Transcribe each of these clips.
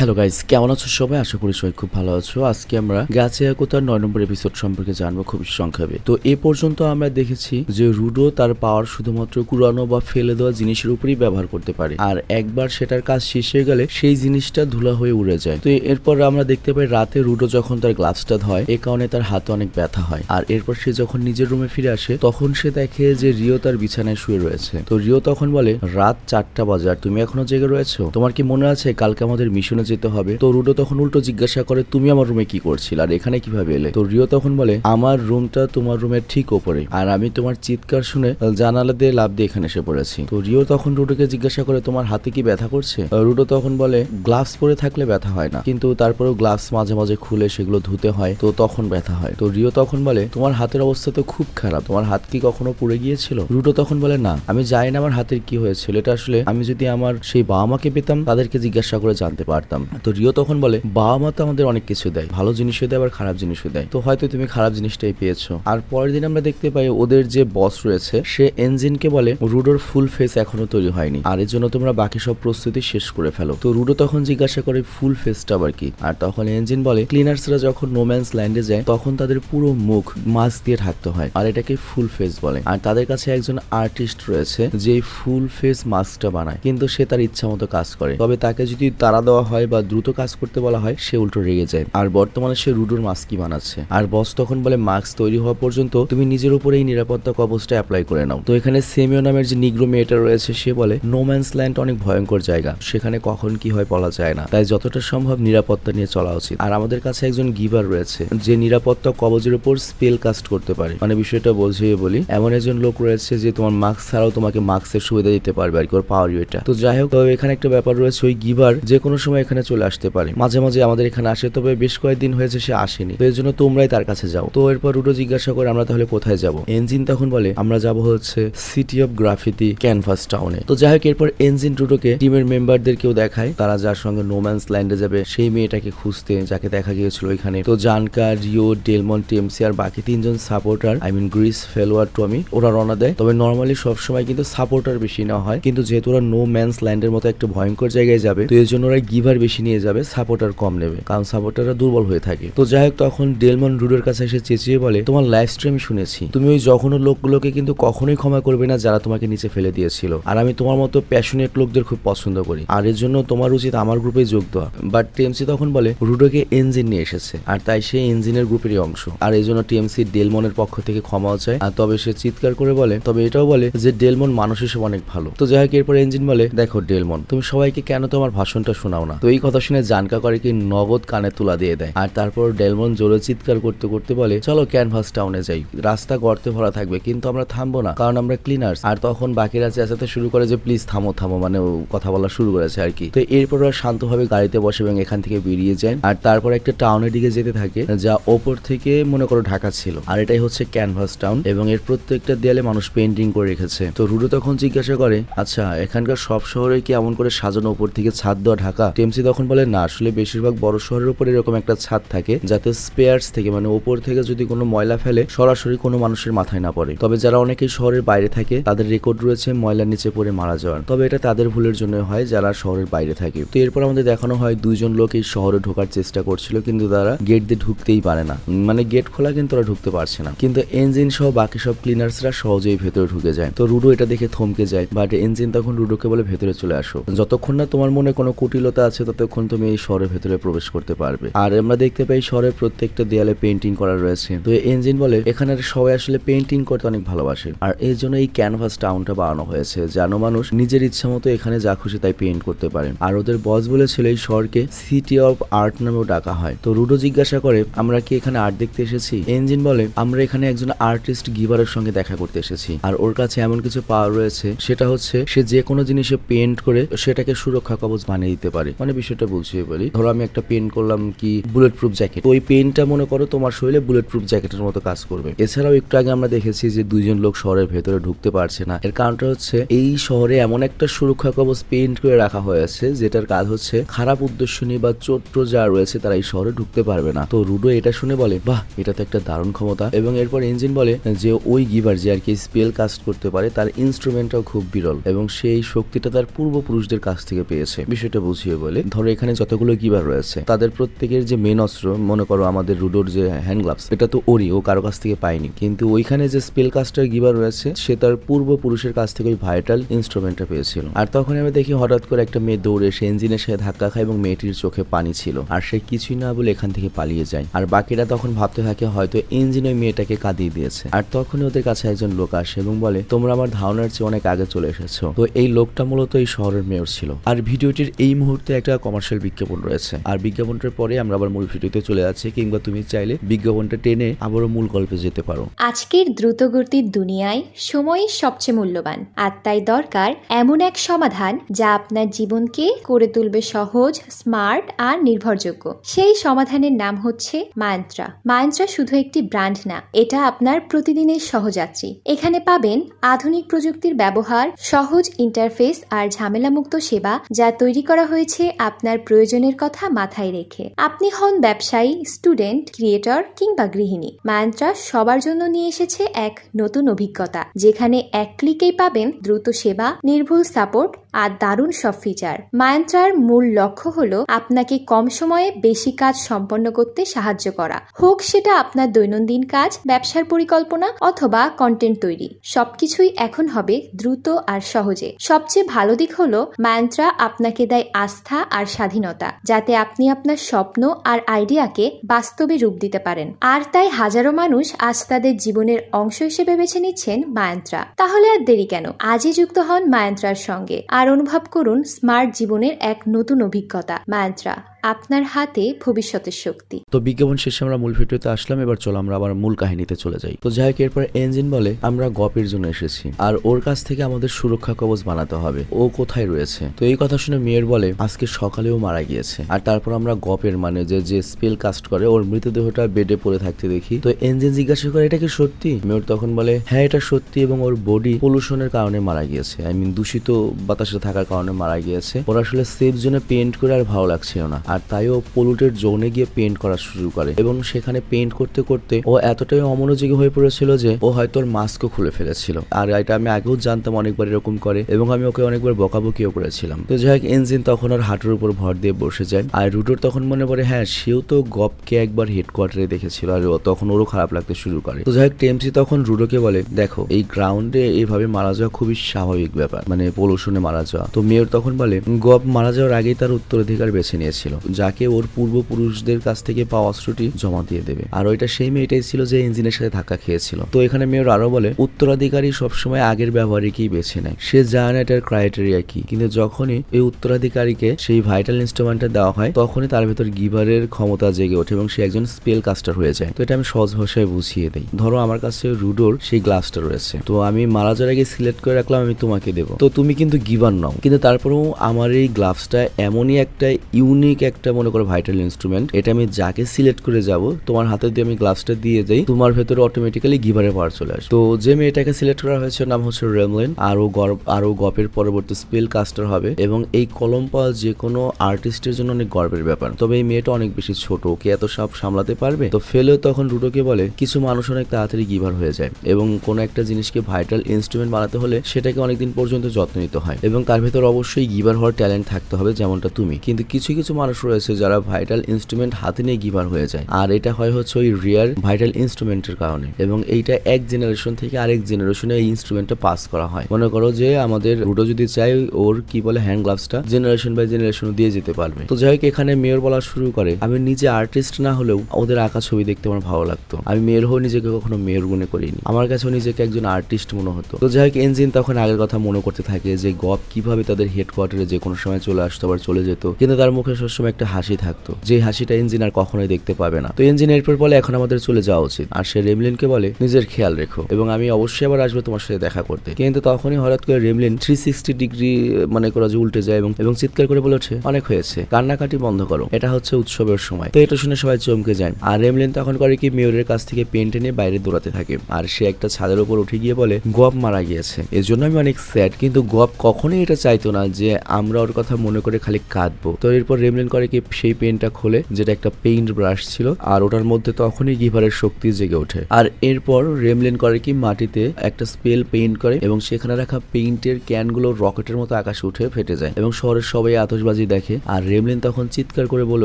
Hello guys কেমন আছো সবাই? আশা করি সবাই খুব ভালো আছো। আজকে আমরা গাছিয়াকোতার নয় নম্বর এপিসোড সম্পর্কে জানব খুব সংক্ষেপে। তো এ পর্যন্ত আমরা দেখেছি যে রুডো তার পাওয়ার শুধুমাত্র কুড়ানো বা ফেলে দেওয়া জিনিসের উপরেই ব্যবহার করতে পারে। আর একবার সেটার কাজ শেষ হয়ে গেলে সেই জিনিসটা ধুলা হয়ে উড়ে যায়। তো এরপর আমরা দেখতে পাই রাতে রুডো যখন তার গ্লাভসটা ধয়, এ কারণে তার হাতে অনেক ব্যথা হয়। আর এরপর সে যখন নিজের রুমে ফিরে আসে, তখন সে দেখে যে রিও তার বিছানায় শুয়ে রয়েছে। তো রিও তখন বলে, রাত চারটা বাজার তুমি এখনও জেগে রয়েছো? তোমার কি মনে আছে কালকে আমাদের মিশনে যেতে হবে। তো রুডো তখন উল্টো জিজ্ঞাসা করে, তুমি আমার রুমে কি করছিল? আর এখানে কীভাবে এলে? তো রিও তখন বলে, আমার রুমটা তোমার রুমের ঠিক ওপরে। আর আমি তোমার চিৎকার শুনে জানালা দিয়ে লাভ দিয়ে এখানে এসে পড়েছি। তো রিও তখন রুডোকে জিজ্ঞাসা করে, তোমার হাতে কি ব্যথা করছে? রুডো তখন বলে, গ্লাভস পরে থাকলে ব্যথা হয় না। কিন্তু তারপরেও গ্লাভস মাঝে মাঝে খুলে সেগুলো ধুতে হয়, তো তখন ব্যথা হয়। তো রিও তখন বলে, তোমার হাতের অবস্থা তো খুব খারাপ। তোমার হাত কি কখনো পুড়ে গিয়েছিল? রুডো তখন বলে, না, আমি জানি না আমার হাতের কি হয়েছিল। এটা আসলে আমি যদি আমার সেই বাবা মাকে পেতাম, তাদেরকে জিজ্ঞাসা করে জানতে পারতাম। তো রিও তখন বলে, বাবা মা তো আমাদের অনেক কিছু দেয়, ভালো জিনিসও দেয় আবার খারাপ জিনিসও দেয়। তো হয়তো তুমি খারাপ জিনিসটাই পেয়েছ। আর পরের দিন আমরা দেখতে পাই ওদের যে বস রয়েছে, সে এনজিনকে বলে, রুডোর ফুল ফেস এখনও তৈরি হয়নি। আর এর জন্য তোমরা বাকি সব প্রস্তুতি শেষ করে ফেলো। তো রুডো তখন জিজ্ঞাসা করে ফুল ফেসটা আবার কি? আর তখন এনজিন বলে ক্লিনার্সরা যখন নোম্যান্স ল্যান্ডে যায়, তখন তাদের পুরো মুখ মাস্ক দিয়ে ঢাকতে হয়। আর এটাকে ফুল ফেস বলে। আর তাদের কাছে একজন আর্টিস্ট রয়েছে যে ফুল ফেস মাস্কটা বানায়, কিন্তু সে তার ইচ্ছা মতো কাজ করে। তবে তাকে যদি তারা দেওয়া হয় বা দ্রুত কাজ করতে বলা হয়, সে উল্টো রেগে যায়। আর বর্তমানে সে রুডোর মাস্কই বানাচ্ছে। আর বস তখন বলে, মাস্ক তৈরি হওয়া পর্যন্ত তুমি নিজের উপরে এই নিরাপত্তা কবচটা অ্যাপ্লাই করে নাও। তো এখানে সেমিও নামের যে নিগ্রো মেয়েটা রয়েছে, সে বলে নোম্যান্স ল্যান্ড অনেক ভয়ঙ্কর জায়গা। সেখানে কখন কি হয় বলা যায় না। তাই যতটা সম্ভব নিরাপত্তা নিয়ে চলা উচিত। আর আমাদের কাছে একজন গিভার রয়েছে, যে নিরাপত্তা কবচের উপর স্পেল কাস্ট করতে পারে। মানে বিষয়টা বোঝিয়ে বলি, এমন একজন লোক রয়েছে যে তোমার মাস্ক ছাড়াও তোমাকে মাস্কের সুবিধা দিতে পারবে আর কি, ওর পাওয়ার এটা তো যাই হোক এখানে একটা ব্যাপার রয়েছে, ওই গিভার যে কোনো সময় এখানে চলে আসতে পারে। মাঝে মাঝে আমাদের এখানে আসে, তবে বেশ কয়েকদিন হয়েছে সে আসেনি। তো এর জন্য তোমরাই তার কাছে যাও। তো এরপর রুডো জিজ্ঞাসা করে আমরা তাহলে কোথায় যাব? এনজিন তখন বলে, আমরা যাব হচ্ছে সিটি অফ গ্রাফিতি ক্যানভাস টাউনে তো যাই হোক, এরপর এনজিন রুডোকে টিমের মেম্বারদেরকেও দেখায়। তারা যার সঙ্গে নোম্যান্স ল্যান্ডে যাবে, সেই মেয়েটাকে খুঁজতে যাকে দেখা গিয়েছিল ওইখানে। তো জানকা রিও ডেলমন টিএমসি আর বাকি তিনজন সাপোর্টার, আই মিন গ্রিস, ফেলোয়ার, টমি, ওরা রওনা দেয়। তবে নর্মালি সবসময় কিন্তু সাপোর্টার বেশি না হয়। কিন্তু যেহেতু ওরা নো ম্যান্স ল্যান্ডের মতো একটা ভয়ঙ্কর জায়গায় যাবে, তো এর জন্য ওরা গিভার বেশি নিয়ে যাবে সাপোর্টার কম নেবে, কারণ সাপোর্টাররা দুর্বল হয়ে থাকে। তো যাই হোক, তখন ডেলমন রুডের কাছে এসে চেঁচিয়ে বলে, তোমার লাইভ স্ট্রিম শুনেছি। তুমি ওই জঘন্য লোকগুলোকে কিন্তু কখনোই ক্ষমা করবে না যারা তোমাকে নিচে ফেলে দিয়েছিল। আর আমি তোমার মতো প্যাশনেট লোকদের খুব পছন্দ করি। আর এর জন্য তোমার উচিত আমার গ্রুপে যোগ দেওয়া। বাট টিএমসি তখন বলে, রুডোকে এনজিন নিয়ে এসেছে। আর তাই সে ইঞ্জিনের গ্রুপেরই অংশ। আর এই জন্য টিএমসি ডেলমনের পক্ষ থেকে ক্ষমাও চায়। আর তবে সে চিৎকার করে বলে, তবে এটাও বলে যে ডেলমন মানুষ হিসেবে অনেক ভালো। তো যাই হোক, এরপর এনজিন বলে, দেখো ডেলমন, তুমি সবাইকে কেন তোমার ভাষণটা শোনাও না? তো এই কথা শুনে জানকা করে কি নগদ কানে তুলা দিয়ে দেয়। আর তারপর ডেলমন জোরে চিৎকার করতে করতে বলে, চলো ক্যানভাস টাউনে যাই। রাস্তা গর্তে ভরা থাকবে, কিন্তু আমরা থামবো না, কারণ আমরা ক্লিনার্স। আর তখন বাকিরা চেঁচাতে শুরু করে যে, প্লিজ থামো থামো। মানে কথা বলা শুরু করেছে আর কি। তো এরপর ওরা শান্তভাবে গাড়িতে বসে এবং এখান থেকে বেরিয়ে যায়। আর তারপর একটা টাউনের দিকে যেতে থাকে, যা ওপর থেকে মনে করো ঢাকা ছিল। আর এটাই হচ্ছে ক্যানভাস টাউন এবং এর প্রত্যেকটা দেয়ালে মানুষ পেন্টিং করে রেখেছে। তো রুডো তখন জিজ্ঞাসা করে আচ্ছা এখানকার সব শহরে কি এমন করে সাজানো উপর থেকে ছাদ দেওয়া ঢাকা? টেমসি তখন বলে, না, আসলে বেশিরভাগ বড় শহরের উপর এরকম একটা ছাদ থাকে, যাতে স্পেয়ার্স থেকে মানে ওপর থেকে যদি কোনো ময়লা ফেলে, সরাসরি কোনো মানুষের মাথায় না পড়ে। তবে যারা অনেকেই শহরের বাইরে থাকে, তাদের রেকর্ড রয়েছে ময়লার নিচে পড়ে মারা যাওয়ার। তবে এটা তাদের ভুলের জন্য হয় যারা শহরের বাইরে থাকে। তো এরপর আমাদের দেখানো হয়, দুইজন লোক এই শহরে ঢোকার চেষ্টা করছিল, কিন্তু তারা গেট দিয়ে ঢুকতেই পারে না। মানে গেট খোলা, কিন্তু ওরা ঢুকতে পারছে না। কিন্তু এনজিন সহ বাকি সব ক্লিনার্সরা সহজেই ভেতরে ঢুকে যায়। তো রুডো এটা দেখে থমকে যায় বাট এনজিন তখন রুডোকে বলে, ভেতরে চলে আসো। যতক্ষণ না তোমার মনে কোনো কুটিলতা আছে ততক্ষণ তুমি এই শহরের ভেতরে প্রবেশ করতে পারবে? আর আমরা দেখতে পাই শহরের প্রত্যেকটা দেয়ালে পেন্টিং করা রয়েছে। তো এনজিন বলে এখানে সবাই আসলে পেন্টিং করতে অনেক ভালোবাসে। আর এর জন্য এই ক্যানভাস টাউনটা বানানো হয়েছে, যেন মানুষ নিজের ইচ্ছা মতো এখানে যা খুশি তাই পেন্ট করতে পারে আর ওদের বস বলেছিল এই শহরকে সিটি অফ আর্ট নামেও ডাকা হয়। তো রুডো জিজ্ঞাসা করে, আমরা কি এখানে আর্ট দেখতে এসেছি? এনজিন বলে, আমরা এখানে একজন আর্টিস্ট গিভারের সঙ্গে দেখা করতে এসেছি। আর ওর কাছে এমন কিছু পাওয়ার রয়েছে, সেটা হচ্ছে সে যে কোনো জিনিসে পেন্ট করে সেটাকে সুরক্ষা কবচ বানিয়ে দিতে পারে। মানে বিষয়টা বুঝিয়ে বলি ধরো আমি একটা পেন্ট করলাম কি বুলেট প্রুফ জ্যাকেট ওই পেনটা মনে করো তোমার শরীরে বুলেট প্রুফ জ্যাকেটের মতো কাজ করবে। এছাড়াও একটু আগে আমরা দেখেছি যে দুইজন লোক শহরের ভেতরে ঢুকতে পারছে না। এর কারণটা হচ্ছে এই শহরে এমন একটা সুরক্ষা কবচ পেন্ট করে রাখা হয়েছে, যেটার কাজ হচ্ছে খারাপ উদ্দেশ্য নিয়ে বা চোট্ট যা রয়েছে তারা এই শহরে ঢুকতে পারবে না। তো রুডো এটা শুনে বলে, বাহ, এটা তো একটা দারুণ ক্ষমতা। এবং এরপর ইঞ্জিন বলে যে ওই গিভার যে আর কি স্পেল কাস্ট করতে পারে, তার ইনস্ট্রুমেন্টটাও খুব বিরল এবং সেই শক্তিটা তার পূর্বপুরুষদের কাছ থেকে পেয়েছে। বিষয়টা বুঝিয়ে বলে ধরো এখানে যতগুলো গিবার রয়েছে, তাদের প্রত্যেকের যে মেন অস্ত্র, মনে করো আমাদের রুডোর যে হ্যান্ড গ্লাভস এটা তো ওরি ও কারও কাছ থেকে পায়নি। কিন্তু ওইখানে যে স্পেল কাস্টার গিবার রয়েছে, সে তার পূর্বপুরুষের কাছ থেকে ওই ভাইটাল ইনস্ট্রুমেন্টটা পেয়েছিল। আর তখন আমি দেখি হঠাৎ করে একটা মেয়ে দৌড়ে সে ইঞ্জিনের সাথে ধাক্কা খায় এবং মেয়েটির চোখে পানি ছিল। আর সে কিছুই না বলে এখান থেকে পালিয়ে যায়। আর বাকিরা তখন ভাবতে থাকে, হয়তো ইঞ্জিন ওই মেয়েটাকে কাঁদিয়ে দিয়েছে। আর তখনই ওদের কাছে একজন লোক আসে এবং বলে, তোমরা আমার ধারণার চেয়ে অনেক আগে চলে এসেছ। তো এই লোকটা মূলত এই শহরের মেয়র ছিল। আর ভিডিওটির এই মুহূর্তে একটা কমার্শিয়াল বিজ্ঞাপন রয়েছে। আর বিজ্ঞাপনটার পরে আমরা আবার মূল ভিডিওতে চলে যাচ্ছি, কিংবা তুমি চাইলে বিজ্ঞাপনটা টেনে আবারও মূল গল্পে যেতে পারো। আজকের দ্রুতগতির দুনিয়ায় সময়ই সবচেয়ে মূল্যবান, আর তাই দরকার এমন এক সমাধান যা আপনার জীবনকে করে তুলবে সহজ স্মার্ট আর নির্ভরযোগ্য। সেই সমাধানের নাম হচ্ছে মায়ন্ত্রা মায়ন্ত্রা শুধু একটি ব্র্যান্ড না, এটা আপনার প্রতিদিনের সহযাত্রী। এখানে পাবেন আধুনিক প্রযুক্তির ব্যবহার, সহজ ইন্টারফেস আর ঝামেলামুক্ত সেবা যা তৈরি করা হয়েছে আপনার প্রয়োজনের কথা মাথায় রেখে। আপনি হন ব্যবসায়ী, স্টুডেন্ট, ক্রিয়েটর কিংবা গৃহিণী। মায়ন্ত্রা সবার জন্য নিয়ে এসেছে এক নতুন অভিজ্ঞতা। যেখানে এক ক্লিকেই পাবেন দ্রুত সেবা, নির্ভুল সাপোর্ট আর দারুণ সব ফিচার মায়ন্ত্রার মূল লক্ষ্য হলো আপনাকে কম সময়ে বেশি কাজ সম্পন্ন করতে সাহায্য করা। হোক সেটা আপনার দৈনন্দিন কাজ, ব্যবসার পরিকল্পনা অথবা কন্টেন্ট তৈরি। সবকিছুই এখন হবে দ্রুত আর সহজে। সবচেয়ে ভালো দিক হলো মায়ন্ত্রা আপনাকে দেয় আস্থা আর স্বাধীনতা, যাতে আপনি আপনার স্বপ্ন আর আইডিয়াকে বাস্তবে রূপ দিতে পারেন। আর তাই হাজারো মানুষ আজ তাদের জীবনের অংশ হিসেবে বেছে নিচ্ছেন মায়ন্ত্রা। তাহলে আর দেরি কেন? আজই যুক্ত হন মায়ন্ত্রার সঙ্গে। আর অনুভব করুন স্মার্ট জীবনের এক নতুন অভিজ্ঞতা মায়ন্ত্রা আপনার হাতে ভবিষ্যতের শক্তি। তো বিজ্ঞাপন শেষে আমরা মূল ভিডিওতে আসলাম, এবার চলো আমরা আবার মূল কাহিনীতে চলে যাই। তো যাই হোক, এরপর এঞ্জিন বলে আমরা গপের জন্য এসেছি। আর ওর কাছ থেকে আমাদের সুরক্ষা কবচ বানাতে হবে। ও কোথায় রয়েছে? তো এই কথা শুনে মেয়ের বলে, আজকে সকালেও মারা গিয়েছে। আর তারপর আমরা গপের মানে যে যে স্পেল কাস্ট করে, ওর মৃতদেহটা বেডে পড়ে থাকতে দেখি। তো এঞ্জিন জিজ্ঞাসা করে, এটা কি সত্যি? মেয়র তখন বলে হ্যাঁ এটা সত্যি এবং ওর বডি পলিউশনের কারণে মারা গিয়েছে। আই মিন দূষিত বাতাসে থাকার কারণে মারা গিয়েছে। ওর আসলে সেফ জোনে পেন্ট করে আর ভালো লাগছিল না। আর তাই ও পলুটেড জোনে গিয়ে পেন্ট করা শুরু করে। এবং সেখানে পেন্ট করতে করতে ও এতটাই অমনোযোগী হয়ে পড়েছিল যে ও হয়তো ওর মাস্কও খুলে ফেলেছিল। আর এটা আমি আগেও জানতাম অনেকবার এরকম করে এবং আমি ওকে অনেকবার বকাবকিও করেছিলাম। তো যাই হোক, ইঞ্জিন তখন ওর হাঁটুর উপর ভর দিয়ে বসে যায়। আর রুটোর তখন মনে পড়ে হ্যাঁ সেও তো গপকে একবার হেডকোয়ার্টারে দেখেছিল আর তখন ওরও খারাপ লাগতে শুরু করে। তো যাই হোক, টেমসি তখন রুডোকে বলে, দেখো, এই গ্রাউন্ডে এইভাবে মারা যাওয়া খুবই স্বাভাবিক ব্যাপার। মানে পলুশনে মারা যাওয়া। তো মেয়র তখন বলে, গপ মারা যাওয়ার আগেই তার উত্তরাধিকার বেছে নিয়েছিল। যাকে ওর পূর্বপুরুষদের কাছ থেকে পাওয়া অস্ত্রটি জমা দিয়ে দেবে। আর ওইটা সেই মেয়েটাই ছিল যে ইঞ্জিনের সাথে ধাক্কা খেয়েছিল। তো এখানে মেয়র আরও বলে, উত্তরাধিকারী সবসময় আগের ব্যবহারিকেই বেছে নেয়। সে জানে এটার ক্রাইটেরিয়া কি। কিন্তু যখনই এই উত্তরাধিকারীকে সেই ভাইটাল ইনস্ট্রুমেন্টটা দেওয়া হয়, তখনই তার ভেতর গিভারের ক্ষমতা জেগে ওঠে এবং সে একজন স্পেল কাস্টার হয়ে যায়। তো এটা আমি সহজ ভাষায় বুঝিয়ে দিই। ধরো আমার কাছে রুডোর সেই গ্লাসটা রয়েছে। তো আমি মারা যাওয়ার আগে সিলেক্ট করে রাখলাম, আমি তোমাকে দেবো। তো তুমি কিন্তু গিভার নাও। কিন্তু তারপরেও আমার এই গ্লাভসটা এমনই একটা ইউনিক একটা মনে করো ভাইটাল ইনস্ট্রুমেন্ট এটা আমি যাকে সিলেক্ট করে যাব, তোমার হাতে দিয়ে আমি গ্লাভসটা দিয়ে যাই তোমার ভেতরে অটোমেটিক্যালি গিভারের পাওয়ার চলে আসে তো যে মেয়েটাকে সিলেক্ট করা হয়েছে, নাম হচ্ছে রেমলেন গর্ব আর গপের পরবর্তী স্পেল কাস্টার হবে, এবং এই কলম পাওয়া যে কোনো আর্টিস্টের জন্য অনেক গর্বের ব্যাপার। তবে এই মেয়েটা অনেক বেশি ছোট ওকে এত সব সামলাতে পারবে? তো ফেলেও তখন রুডোকে বলে, কিছু মানুষ অনেক তাড়াতাড়ি গিভার হয়ে যায়, এবং কোনো একটা জিনিসকে ভাইটাল ইনস্ট্রুমেন্ট বানাতে হলে সেটাকে অনেকদিন পর্যন্ত যত্ন নিতে হয়, এবং তার ভেতর অবশ্যই গিভার হওয়ার ট্যালেন্ট থাকতে হবে, যেমনটা তুমি। কিন্তু কিছু কিছু মানুষ রয়েছে যারা ভাইটাল ইনস্ট্রুমেন্ট হাতে নিয়ে গিভার হয়ে যায়। আর এটা হয় হচ্ছে ওই রিয়ার ভাইটাল ইনস্ট্রুমেন্টের কারণে। এবং এইটা এক জেনারেশন থেকে আরেক জেনারেশনে এই ইনস্ট্রুমেন্টটা পাস করা হয়। মনে করো যে আমাদের রুডো যদি চাই ওর কি বলে হ্যান্ড গ্লাভসটা জেনারেশন বাই জেনারেশন দিয়ে যেতে পারবে। তো যাই হোক, এখানে মেয়র বলা শুরু করে, আমি নিজে আর্টিস্ট না হলেও ওদের আঁকা ছবি দেখতে আমার ভালো লাগতো। আমি মেয়র হয়ে নিজেকে কখনো মেয়র মনে করিনি। আমার কাছেও নিজেকে একজন আর্টিস্ট মনে হতো। তো যাই হোক এনজিন তখন আগের কথা মনে করতে থাকে যে গপ কীভাবে তাদের হেডকোয়ার্টারে যে কোনো সময় চলে আসতো আবার চলে যেত। কিন্তু তার মুখে সবসময় একটা হাসি থাকতো। যে হাসিটা ইঞ্জিন আর কখনোই দেখতে পাবে না। তো ইঞ্জিন এরপর বলে, এখন আমাদের চলে যাওয়া উচিত। আর সে রেমলিনকে বলে, নিজের খেয়াল রেখো এবং আমি অবশ্যই আবার আসব তোমার সাথে দেখা করতে। কিন্তু তখনই হঠাৎ করে রেমলিন থ্রি সিক্সটি ডিগ্রি মানে করা যে উল্টে যায় এবং চিৎকার করে বলে ওঠে, অনেক হয়েছে। কান্নাকাটি বন্ধ করো। এটা হচ্ছে উৎসবের সময়। তো এটা শুনে সবাই চমকে যায়। আর রেমলিন তখন করে কি, মেয়রের কাছ থেকে পেন টেনে বাইরে দৌড়াতে থাকে। আর সে একটা ছাদের উপর উঠে গিয়ে বলে গপ মারা গিয়েছে। এর জন্য আমি অনেক স্যাড কিন্তু গপ কখনোই এটা চাইতো না যে আমরা ওর কথা মনে করে খালি কাঁদবো। তো এরপর রেমলিন করে কি সেই পেনটা খোলে, যেটা একটা পেইন্ট ব্রাশ ছিল, আর ওটার মধ্যে তখনই গিভারের শক্তি জেগে ওঠে। আর এরপর রেমলেন করে কি মাটিতে একটা স্পেল পেইন্ট করে এবং সেখানে রাখা পেইন্টের ক্যানগুলো রকেটের মতো আকাশে উঠে ফেটে যায় এবং শহরের সবাই আতশবাজি দেখে, আর রেমলেন তখন চিৎকার করে বলে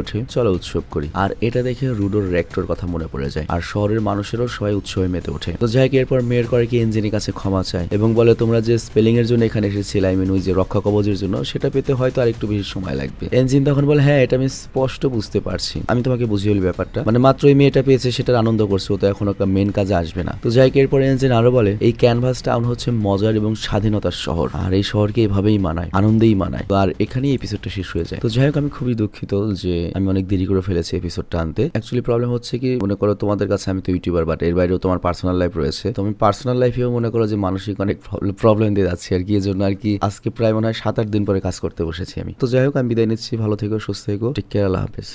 ওঠে, চলো উৎসব করি। আর এটা দেখে রুডোর রেক্টর কথা মনে পড়ে যায়, আর শহরের মানুষেরও সবাই উৎসবে মেতে ওঠে। তো যাই এরপর মেয়ের করে কি ইঞ্জিনের কাছে ক্ষমা চায় এবং বলে, তোমরা যে স্পেলিং এর জন্য এখানে এসেছিলে আই মিন ওই যে রক্ষা কবচের জন্য, সেটা পেতে হয়তো আর একটু বেশি সময় লাগবে। এঞ্জিন তখন বলে হ্যাঁ এটা আমি স্পষ্ট বুঝতে পারছি। আমি তোমাকে বুঝিয়ে হলি ব্যাপারটা। মানে মাত্র এই মেয়েটা পেয়েছে, সেটার আনন্দ করছে, ও তো এখন একটা মেন কাজে আসবে না। তো যাই এরপর এঞ্জিন আরও বলে, এই ক্যানভাস টাউন হচ্ছে মজার এবং স্বাধীনতার শহর। আর এই শহরকে এভাবেই মানায়, আনন্দেই মানায়। তো আর এখানেই এপিসোডটা শেষ হয়ে যায়। তো যাই হোক, আমি খুবই দুঃখিত যে আমি অনেক দেরি করে ফেলেছি এপিসোডটা আনতে। অ্যাকচুয়ালি প্রবলেম হচ্ছে কি, মনে করো তোমাদের কাছে আমি তো ইউটিউবার বাট এর বাইরেও তোমার পার্সোনাল লাইফ রয়েছে। তো আমি পার্সোনাল লাইফেও মনে করো যে মানসিক অনেক প্রবলেম দিয়ে যাচ্ছি আর কি। এর জন্য আর কি, আজকে প্রায় মনে হয় সাত আট দিন পরে কাজ করতে বসেছি আমি। তো যাই হোক, আমি বিদায় নিচ্ছি। ভালো থেকো, সুস্থ থেকো টেক কেয়ার আল্লাহ হাফেজ